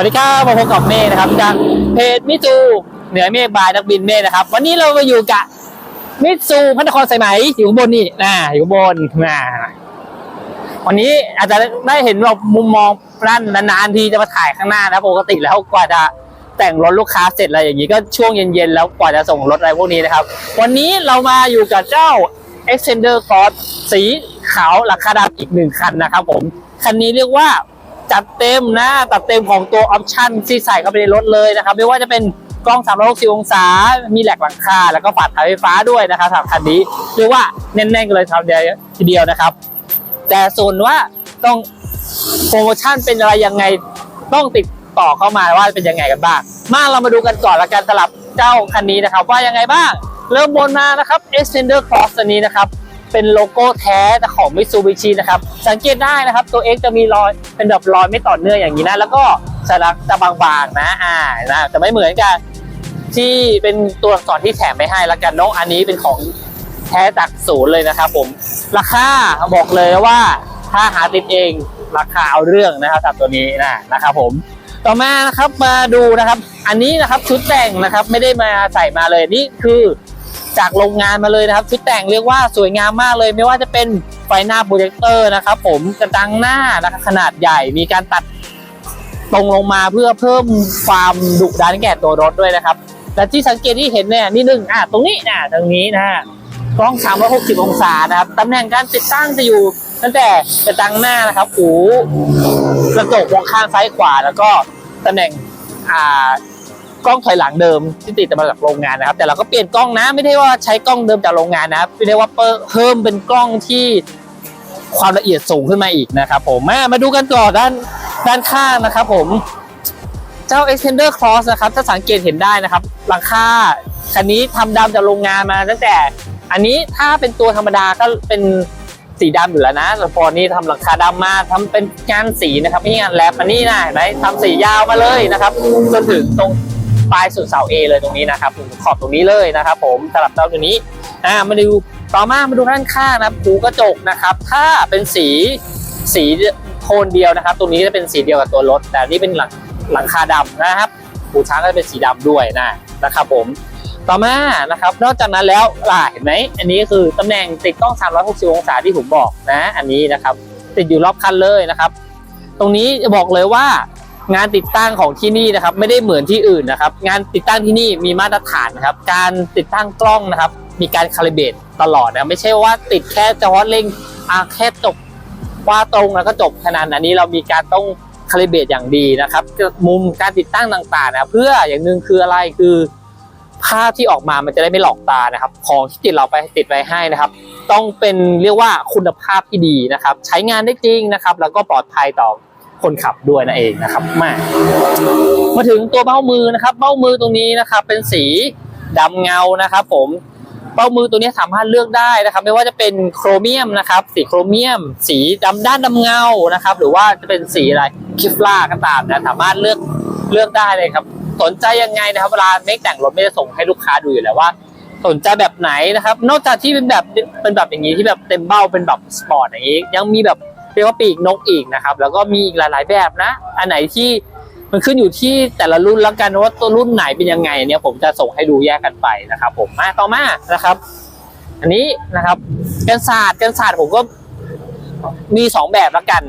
วัสดีครับมาพบกับเมฆนะครับจากเพจมิจูเหนือเมฆบายนักบินเมฆนะครับ วันนี้เรามาอยู่กับมิจูพระนครสายไหมอยู่ข้างบนนี่นะอยู่ข้างบนนะวันนี้อาจจะได้เห็นแบบมุมมองนั่นนานๆทีจะมาถ่ายข้างหน้านะปกติแล้วกว่าจะแต่งรถลูกค้าเสร็จอะไรอย่างนี้ก็ช่วงเย็นๆแล้วกว่าจะส่งรถอะไรพวกนี้นะครับ วันนี้เรามาอยู่กับเจ้า Extender Cross สีขาวราคาดำอีกหนึ่งคันนะครับผมคันนี้เรียกว่า จัดเต็มนะจัดเต็มของตัวออปชั่นที่ใส่เข้าไปในรถเลยนะครับ ไม่ว่าจะเป็นกล้อง 360 องศา มีแหลกหลังคา แล้วก็ฝาท้ายไฟฟ้าด้วยนะครับสำหรับคันนี้เรียกว่าแน่นๆกันเลยทีเดียวทีเดียวนะครับ แต่ส่วนว่าต้องโปรโมชั่นเป็นอะไรยังไงต้องติดต่อเข้ามาว่าเป็นยังไงกันบ้าง มาเรามาดูกันก่อนละกันสลับเจ้าคันนี้นะครับ ว่ายังไงบ้าง เริ่มบนมานะครับ Extender Cross ตัวนี้นะครับ เป็นโลโก้แท้แต่ของ Mitsubishi นะครับ สังเกตได้นะครับ ตัว X จะมีรอยเป็นแบบรอยไม่ต่อเนื่องอย่างนี้นะ แล้วก็สลักจะบางๆนะอ่านะจะไม่เหมือนกัน ที่เป็นตัวอักษรที่แถมไม่ให้ละกันเน้องอันนี้เป็นของแท้จากศูนย์เลยนะครับผม ราคาบอกเลยว่าถ้าหาติดเองราคาเอาเรื่องนะครับสำหรับตัวนี้นะนะครับผมต่อมานะครับมาดูนะครับ อันนี้นะครับชุดแต่งนะครับไม่ได้มาใส่มาเลยนี่คือ จากโรงงานมาเลยนะครับ ชุดแต่งเรียกว่าสวยงามมากเลย ไม่ว่าจะเป็นไฟหน้าโปรเจคเตอร์นะครับผมกระดังหน้านะครับขนาดใหญ่มีการตัดตรงลงมาเพื่อเพิ่มความดุดันแก่ตัวรถด้วยนะครับและที่สังเกตที่เห็นเนี่ยนี่หนึ่งอะตรงนี้นะตรงนี้นะฮะกล้อง 360 องศานะครับตำแหน่งการติดตั้งจะอยู่ตั้งแต่กระจังหน้านะครับหูกระจกมองข้างซ้ายขวาแล้วก็ตำแหน่งอ่า กล้องถอยหลังเดิมที่ติดมาจากโรงงานนะครับ แต่เราก็เปลี่ยนกล้องนะไม่ได้ว่าใช้กล้องเดิมจากโรงงานนะครับไม่ได้ว่าเพิ่มเป็นกล้องที่ความละเอียดสูงขึ้นมาอีกนะครับ ผมมามาดูกันก่อนด้านด้านข้างนะครับ ผมเจ้า Extender Cross นะครับ ถ้าสังเกตเห็นได้นะครับหลังคาคันนี้ทำดำจากโรงงานมาตั้งแต่ อันนี้ถ้าเป็นตัวธรรมดาก็เป็นสีดำอยู่แล้วนะแต่พอนี้ทำหลังคาดำมาทำเป็นงานสีนะครับไม่ใช่งานแลบอันนี้นะเห็นทำสียาวมาเลยนะครับจนถึงตรง ปลายสุดเสา A เลยตรงนี้นะครับขอบตรงนี้เลยนะครับ ผมสำหรับเจ้าตัวนี้อ่ามาดูต่อมามาดูด้านข้างนะครับหูกระจกนะครับ ถ้าเป็นสีสีโทนเดียวนะครับ ตรงนี้จะเป็นสีเดียวกับตัวรถ แต่นี่เป็นหลังหลังคาดำนะครับหูช้างก็จะเป็นสีดำด้วยนะนะครับ ผมต่อมานะครับ นอกจากนั้นแล้วล่ะเห็นไหมอันนี้คือตำแหน่งติดกล้อง 360 องศาที่ผมบอกนะ อันนี้นะครับ ติดอยู่รอบคันเลยนะครับ ตรงนี้จะบอกเลยว่า งานติดตั้งของที่นี่นะครับ ไม่ได้เหมือนที่อื่นนะครับ งานติดตั้งที่นี่มีมาตรฐานนะครับ การติดตั้งกล้องนะครับ มีการคาลิเบตตลอดนะไม่ใช่ว่าติดแค่เฉพาะเร่งอาแค่จบว่าตรงแล้วก็จบขนาดอันนี้เรามีการต้องคาลิเบตอย่างดีนะครับ มุมการติดตั้งต่างๆนะเพื่ออย่างหนึ่งคืออะไรคือภาพที่ออกมามันจะได้ไม่หลอกตานะครับ ของที่ติดเราไปติดไว้ให้นะครับ ต้องเป็นเรียกว่าคุณภาพที่ดีนะครับ ใช้งานได้จริงนะครับ แล้วก็ปลอดภัยต่อ คนขับด้วยนั่นเองนะครับมามาถึงตัวเบ้ามือนะครับ เบ้ามือตรงนี้นะครับ เป็นสีดำเงานะครับ ผมเบ้ามือตัวนี้สามารถเลือกได้นะครับ ไม่ว่าจะเป็นโครเมียมนะครับ สีโครเมียม สีดำด้านดำเงานะครับ หรือว่าจะเป็นสีอะไรคิฟล่าก็ตามนะสามารถเลือกเลือกได้เลยครับ สนใจยังไงนะครับเวลาเมคแต่งรถไม่ได้ส่งให้ลูกค้าดูอยู่แล้วว่าสนใจแบบไหนนะครับ นอกจากที่เป็นแบบเป็นแบบอย่างนี้ที่แบบเต็มเบ้าเป็นแบบสปอร์ตอย่างนี้ ยังมีแบบ รียกว่าปีกนกอีกนะครับ แล้วก็มีอีกหลาย ๆ แบบนะ อันไหนที่มันขึ้นอยู่ที่แต่ละรุ่นแล้วกันว่าตัวรุ่นไหนเป็นยังไงเนี่ยผมจะส่งให้ดูแยกกันไปนะครับ ผมมาต่อมานะครับ อันนี้นะครับกันศาสตร์กันศาสตร์ผมก็มีสองแบบละกัน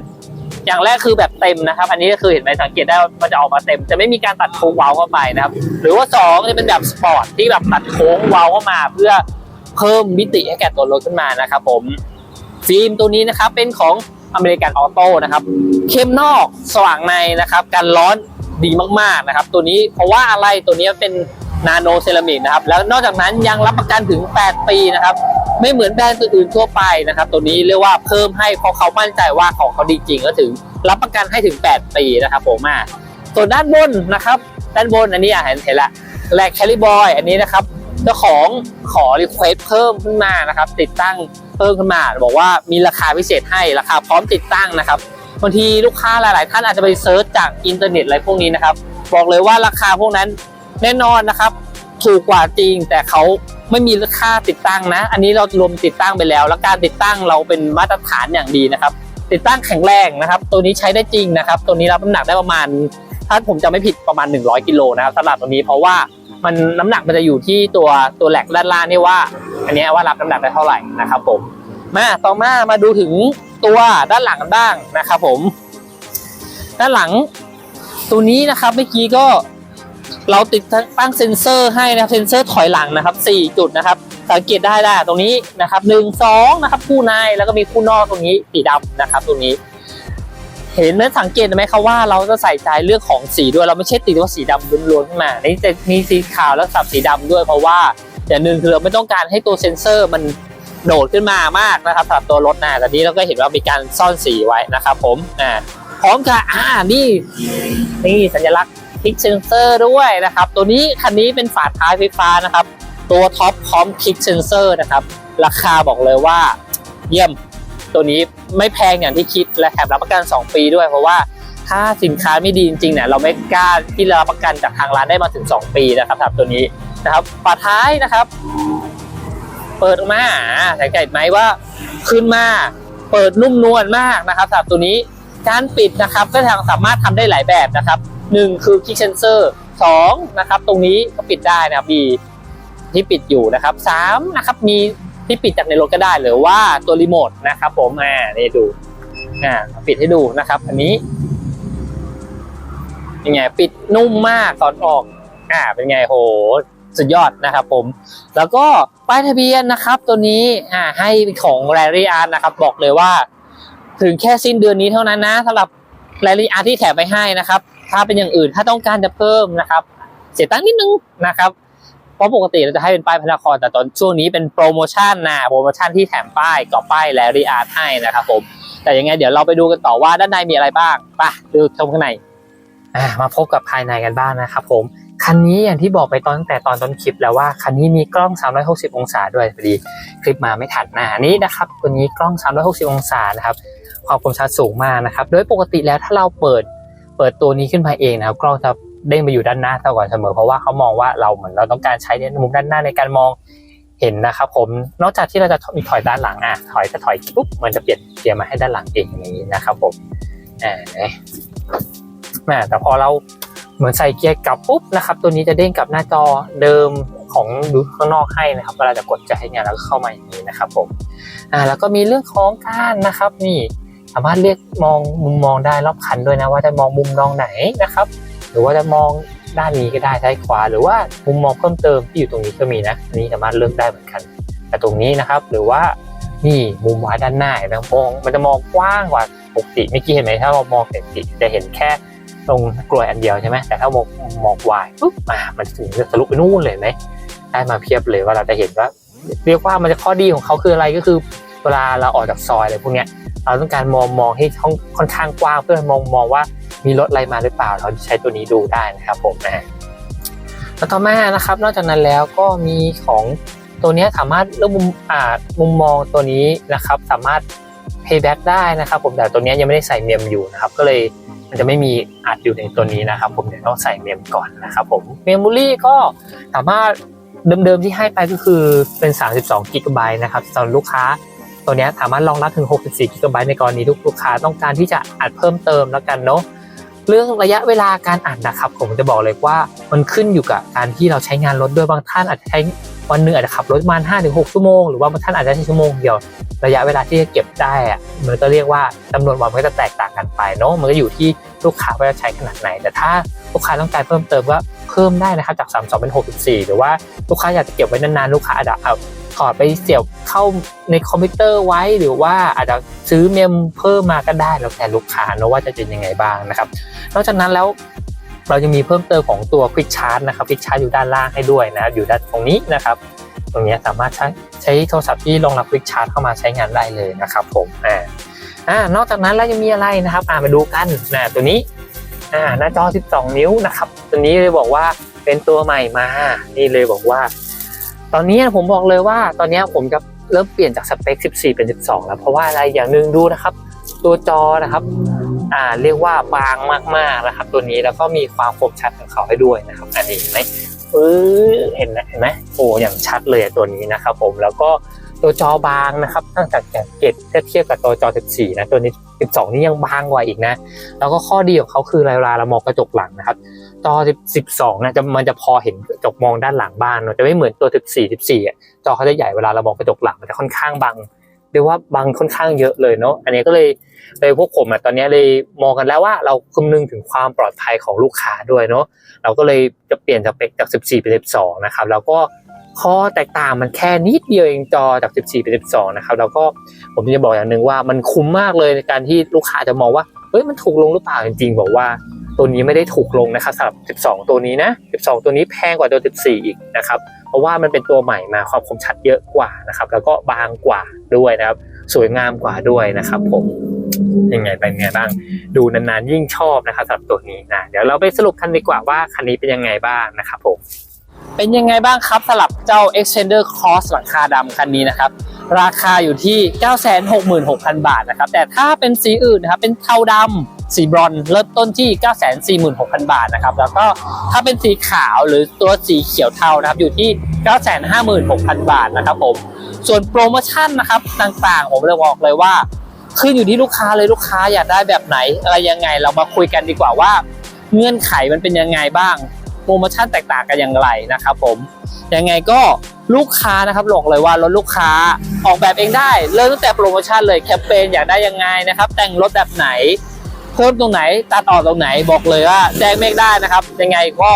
อย่างแรกคือแบบเต็มนะครับ อันนี้ก็คือเห็นไหมสังเกตได้ว่ามันจะออกมาเต็ม จะไม่มีการตัดโค้งเว้าเข้าไปนะครับ หรือว่าสองจะเป็นแบบสปอร์ตที่แบบตัดโค้งเว้าเข้ามา เพื่อเพิ่มมิติให้แก่ตัวรถขึ้นมานะครับ ผมฟิล์มตัวนี้นะครับเป็นของ อเมริกันออโต้นะครับเข้มนอกสว่างในนะครับการร้อนดีมากๆนะครับ ตัวนี้เพราะว่าอะไรตัวนี้เป็นนาโนเซรามิกนะครับแล้วนอกจากนั้นยังรับประกันถึง 8 ปีนะครับ ไม่เหมือนแบรนด์อื่นๆทั่วไปนะครับ ตัวนี้เรียกว่าเพิ่มให้เพราะเขามั่นใจว่าของเขาดีจริงก็ถึง รับประกันให้ถึง 8 ปีนะครับผมอะส่วนด้านบนนะครับ ด้านบนอันนี้อะเห็นเห็นละแลกแคลิบอยอันนี้นะครับ เจ้าของขอรีเควสเพิ่มขึ้นมานะครับ ติดตั้งเพิ่มขึ้นมา บอกว่ามีราคาพิเศษให้ราคาพร้อมติดตั้งนะครับบางทีลูกค้าหลาย ๆ ท่านอาจจะไปเซิร์ชจากอินเทอร์เน็ตอะไรพวกนี้นะครับ บอกเลยว่าราคาพวกนั้นแน่นอนนะครับ ถูกกว่าจริงแต่เขาไม่มีราคาติดตั้งนะ อันนี้เรารวมติดตั้งไปแล้ว แล้วการติดตั้งเราเป็นมาตรฐานอย่างดีนะครับ ติดตั้งแข็งแรงนะครับ ตัวนี้ใช้ได้จริงนะครับ ตัวนี้รับน้ำหนักได้ประมาณ ถ้าผมจะไม่ผิดประมาณ 100กิโลนะครับสำหรับตัวนี้เพราะว่ามันน้ำหนักมันจะอยู่ที่ตัวตัวแหลกด้านล่างนี่ว่า อันนี้ว่ารับน้ำหนักได้เท่าไหร่นะครับผมมาต่อมามาดูถึงตัวด้านหลังกันบ้างนะครับผม ด้านหลังตัวนี้นะครับเมื่อกี้ก็เราติดตั้งเซ็นเซอร์ให้นะครับเซ็นเซอร์ถอยหลังนะครับ 4 จุดนะครับ สังเกตได้ได้ตรงนี้นะครับหนึ่งสองนะครับคู่ในแล้วก็มีคู่นอกตรงนี้สีดำนะครับตรงนี้ เห็นไหมสังเกตไหมครับว่าเราจะใส่ใจเรื่องของสีด้วยเราไม่ใช่ติดว่าสีดำล้วนๆขึ้นมานี่จะมีสีขาวแล้วสับสีดำด้วยเพราะว่าอย่างหนึ่งคือเราไม่ต้องการให้ตัวเซ็นเซอร์มันโดดขึ้นมามากนะครับสำหรับตัวรถนะแต่นี้เราก็เห็นว่ามีการซ่อนสีไว้นะครับผมอ่าพร้อมกับอ่านี่นี่สัญลักษณ์พิกเซนเซอร์ด้วยนะครับ ตัวนี้คันนี้เป็นฝาท้ายไฟฟ้านะครับ ตัวท็อปพร้อมคลิกเซนเซอร์นะครับ ราคาบอกเลยว่าเยี่ยม ตัวนี้ไม่แพงอย่างที่คิดและแถมรับประกัน 2 ปีด้วย เพราะว่าถ้าสินค้าไม่ดีจริงๆเนี่ยเราไม่กล้าที่จะรับประกันจากทางร้านได้มาถึง 2 ปีนะครับสำหรับตัวนี้นะครับฝาท้ายนะครับ เปิดออกมาสังเกตไหมว่าขึ้นมาเปิดนุ่มนวลมากนะครับสำหรับตัวนี้การปิดนะครับก็ทางสามารถทำได้หลายแบบนะครับหนึ่งคือคิกเซนเซอร์สองนะครับ ตรงนี้ก็ปิดได้นะครับมีที่ปิดอยู่นะครับสามนะครับมี ที่ปิดจากในรถก็ได้หรือว่าตัวรีโมทนะครับผมอ่านี่ดูอ่าปิดให้ดูนะครับ อันนี้ยังไงปิดนุ่มมากตอนออกอ่าเป็นไงโหสุดยอดนะครับผม แล้วก็ป้ายทะเบียนนะครับ ตัวนี้อ่าให้ของแรรี่อาร์นะครับ บอกเลยว่า ถึงแค่สิ้นเดือนนี้เท่านั้นนะสำหรับแรรี่อาร์ที่แถมไปให้นะครับ ถ้าเป็นอย่างอื่นถ้าต้องการจะเพิ่มนะครับ เสียตังค์นิดนึงนะครับ เพราะปกติเราจะให้เป็นป้ายพระนคร แต่ตอนช่วงนี้เป็นโปรโมชั่นนะโปรโมชั่นที่แถมป้ายกับป้ายแลรีอาร์ให้นะครับผมแต่ยังไงเดี๋ยวเราไปดูกันต่อว่าด้านในมีอะไรบ้างไปดูชมข้างในอ่ามาพบกับภายในกันบ้างนะครับผมคันนี้อย่างที่บอกไปตอนตั้งแต่ตอนต้นคลิปแล้วว่าคันนี้มีกล้อง 360 องศาด้วยพอดีคลิปมาไม่ทันนะอันนี้นะครับตัวนี้กล้อง 360 องศานะครับความคมชัดสูงมากนะครับโดยปกติแล้วถ้าเราเปิดเปิดตัวนี้ขึ้นมาเองนะครับกล้องจะ เด้งไปอยู่ด้านหน้าตลอดเสมอ เพราะว่าเขามองว่าเราเหมือนเราต้องการใช้ในมุมด้านหน้าในการมองเห็นนะครับผมนอกจากที่เราจะมีถอยด้านหลังอะถอยจะถอยปุ๊บมันจะเปลี่ยนเกียร์มาให้ด้านหลังเองอย่างนี้นะครับผมอ่าแม่แต่พอเราเหมือนใส่เกียร์กลับปุ๊บนะครับ ตัวนี้จะเด้งกลับหน้าจอเดิมของดูข้างนอกให้นะครับเวลาจะกดจะให้งานแล้วก็เข้ามาอย่างนี้นะครับผมอ่าแล้วก็มีเรื่องของการนะครับนี่สามารถเรียกมองมุมมองได้รอบคันด้วยนะว่าจะมองมุมมองไหนนะครับ หรือว่าจะมองด้านนี้ก็ได้ซ้ายขวา หรือว่ามุมมองเพิ่มเติมที่อยู่ตรงนี้ก็มีนะอันนี้สามารถเลือกได้เหมือนกัน แต่ตรงนี้นะครับหรือว่านี่มุมวายด้านหน้าเห็นไหมมองมันจะมองกว้างกว่าปกติเมื่อกี้เห็นไหมถ้าเรามองปกติจะเห็นแค่ตรงกลวยอันเดียวใช่ไหมแต่ถ้ามองมองวายปุ๊บมามันถึงจะทะลุไปนู่นเลยเห็นไหมได้มาเพียบเลยว่าเราจะเห็นว่า เรียกว่ามันจะข้อดีของเขาคืออะไรก็คือ เวลาเราออกจากซอยอะไรพวกเนี้ยเราต้องการมองมองให้ห้องค่อนข้างกว้างเพื่อมองมองว่า มีรถอะไรมาหรือเปล่า เราใช้ตัวนี้ดูได้นะครับผมนะแล้วต่อมานะครับ นอกจากนั้นแล้วก็มีของตัวนี้สามารถเลือกมุมอ่ามุมมองตัวนี้นะครับ สามารถ payback ได้นะครับ ผมแต่ตัวนี้ยังไม่ได้ใส่เมมอยู่นะครับ ก็เลยมันจะไม่มีอัดอยู่ในตัวนี้นะครับ ผมเดี๋ยวต้องใส่เมมก่อนนะครับ ผมเมมโมรี่ก็สามารถเดิมๆที่ให้ไปก็คือเป็น 32กิกะไบต์นะครับสำหรับลูกค้าตัวนี้สามารถรองรับถึง 64กิกะไบต์ในกรณีทุกลูกค้าต้องการที่จะอัดเพิ่มเติมแล้วกันเนาะ เรื่องระยะเวลาการอัดนะครับ ผมจะบอกเลยว่ามันขึ้นอยู่กับการที่เราใช้งานรถด้วยบางท่านอาจจะใช้วันหนึ่งอาจจะขับรถประมาณ5-6ชั่วโมงหรือว่าบางท่านอาจจะใช้ชั่วโมงเดียว ระยะเวลาที่จะเก็บได้อะมันก็เรียกว่าจำนวนวันก็จะแตกต่างกันไปเนาะมันก็อยู่ที่ลูกค้าว่าจะใช้ขนาดไหน แต่ถ้าลูกค้าต้องการเพิ่มเติมก็เพิ่มได้นะครับจาก32เป็น64 หรือว่าลูกค้าอยากจะเก็บไว้นานๆลูกค้าอาจจะเอา อดไปเสียบเข้าในคอมพิวเตอร์ไว้หรือว่าอาจจะซื้อเมมเพิ่มมาก็ได้แล้วแต่ลูกค้านะว่าจะเป็นยังไงบ้างนะครับ นอกจากนั้นแล้วเราจะมีเพิ่มเติมของตัว Quick Charge นะครับ Quick Charge อยู่ด้านล่างให้ด้วยนะอยู่ด้านตรงนี้นะครับ ตรงนี้สามารถใช้ใช้โทรศัพท์ที่รองรับ Quick Charge เข้ามาใช้งานได้เลยนะครับผมอ่าอ่านอกจากนั้นแล้วยังมีอะไรนะครับอ่ามาดูกันนะตัวนี้อ่าหน้าจอ 12 นิ้วนะครับ ตัวนี้เลยบอกว่าเป็นตัวใหม่มา นี่เลยบอกว่า ตอนนี้ผมบอกเลยว่าตอนนี้ผมจะเริ่มเปลี่ยนจากสเปค 14 เป็น 12 แล้ว เพราะว่าอะไรอย่างหนึ่งดูนะครับ ตัวจอนะครับอ่าเรียกว่าบางมากๆนะครับ ตัวนี้แล้วก็มีความคมชัดของเขาให้ด้วยนะครับอันนี้เห็นไหมเออเห็นนะเห็นไหมโอ้อย่างชัดเลยตัวนี้นะครับ ผมแล้วก็ตัวจอบางนะครับตั้งแต่แกะเกตถ้าเทียบกับตัวจอ 14 นะตัวนี้ 12 นี่ยังบางกว่าอีกนะ แล้วก็ข้อดีของเขาคือเวลาเรามองกระจกหลังนะครับ จอ12นะจะมันจะพอเห็นกระจกมองด้านหลังบ้านเนอะจะไม่เหมือนตัว14 14อะจอเขาจะใหญ่เวลาเรามองกระจกหลังมันจะค่อนข้างบังเรียกว่าบังค่อนข้างเยอะเลยเนาะอันนี้ก็เลยเลยพวกผมอะตอนนี้เลยมองกันแล้วว่าเราคำนึงถึงความปลอดภัยของลูกค้าด้วยเนาะเราก็เลยจะเปลี่ยนสเปคจาก 14 เป็น 12 นะครับแล้วก็ข้อแตกต่างมันแค่นิดเดียวเองจอจาก 14 เป็น 12 นะครับแล้วก็ผมจะบอกอย่างหนึ่งว่ามันคุ้มมากเลยในการที่ลูกค้าจะมองว่าเฮ้ยมันถูกลงหรือเปล่าจริงๆบอกว่า ตัวนี้ไม่ได้ถูกลงนะครับสำหรับ 12 ตัวนี้นะ 12 ตัวนี้แพงกว่าตัว 14 อีกนะครับ เพราะว่ามันเป็นตัวใหม่มาความคมชัดเยอะกว่านะครับ แล้วก็บางกว่าด้วยนะครับ สวยงามกว่าด้วยนะครับผมยังไงเป็นไงบ้าง ดูนานๆยิ่งชอบนะครับสำหรับตัวนี้นะเดี๋ยวเราไปสรุปกันดีกว่าว่าคันนี้เป็นยังไงบ้างนะครับผมเป็นยังไงบ้างครับสำหรับเจ้า Extender Cross หลังคาดำคันนี้นะครับราคาอยู่ที่ 966,000 บาทนะครับแต่ถ้าเป็นสีอื่นนะครับเป็นเทาดำ สีบรอนซ์เริ่มต้นที่ 946,000 บาทนะครับ แล้วก็ถ้าเป็นสีขาวหรือตัวสีเขียวเทานะครับ อยู่ที่ 956,000 บาทนะครับผม ส่วนโปรโมชั่นนะครับต่างๆ ผมเลยบอกเลยว่า ขึ้นอยู่ที่ลูกค้าเลยลูกค้าอยากได้แบบไหน อะไรยังไงเรามาคุยกันดีกว่าว่า เงื่อนไขมันเป็นยังไงบ้าง โปรโมชั่นแตกต่างกันอย่างไรนะครับผมยังไงก็ลูกค้านะครับบอกเลยว่ารถลูกค้าออกแบบเองได้ เริ่มตั้งแต่โปรโมชั่นเลยแคมเปญอยากได้ยังไงนะครับ แต่งรถแบบไหน เพิ่มตรงไหนตัดออกตรงไหนบอกเลยว่าแจ้งเมฆได้นะครับ ยังไงก็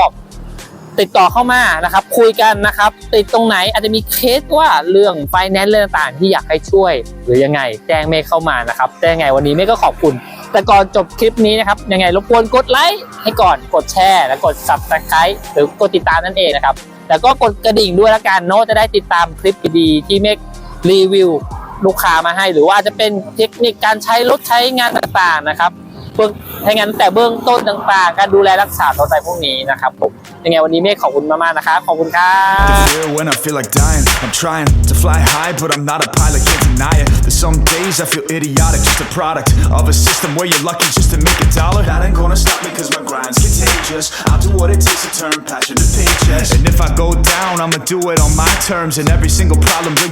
ติดต่อเข้ามานะครับ คุยกันนะครับ ติดตรงไหนอาจจะมีเคสว่าเรื่องไฟแนนซ์เรื่องต่างๆ ที่อยากให้ช่วย หรือยังไงแจ้งเมฆเข้ามานะครับแต่ยังไงวันนี้เมฆก็ขอบคุณ แต่ก่อนจบคลิปนี้นะครับ ยังไงรบกวนกดไลค์ให้ก่อนกดแชร์และกด subscribe หรือกดติดตามนั่นเองนะครับแล้วก็กดกระดิ่งด้วยละกันเนาะจะได้ติดตามคลิปดีๆที่เมกรีวิวลูกค้ามาให้ หรือว่าจะเป็นเทคนิคการใช้รถใช้งานต่างๆนะครับ เบื้องใช้านตั้งแต่เบื้องต้นต่างๆ การดูแลรักษาตัวใจพวกนี้นะครับผมยังไงวันนี้เมฆขอบคุณมากๆนะครับขอบคุณครับ fear when I feel like dying. I'm trying to fly high, but I'm not a pilot, can't deny it. There's some days I feel idiotic, just a product of a system where you're lucky just to make a dollar. That ain't gonna stop me, cause my grind's contagious. I'll do what it takes to turn passion to paychecks. And if I go down, I'ma do it on my terms, and every single problem brings a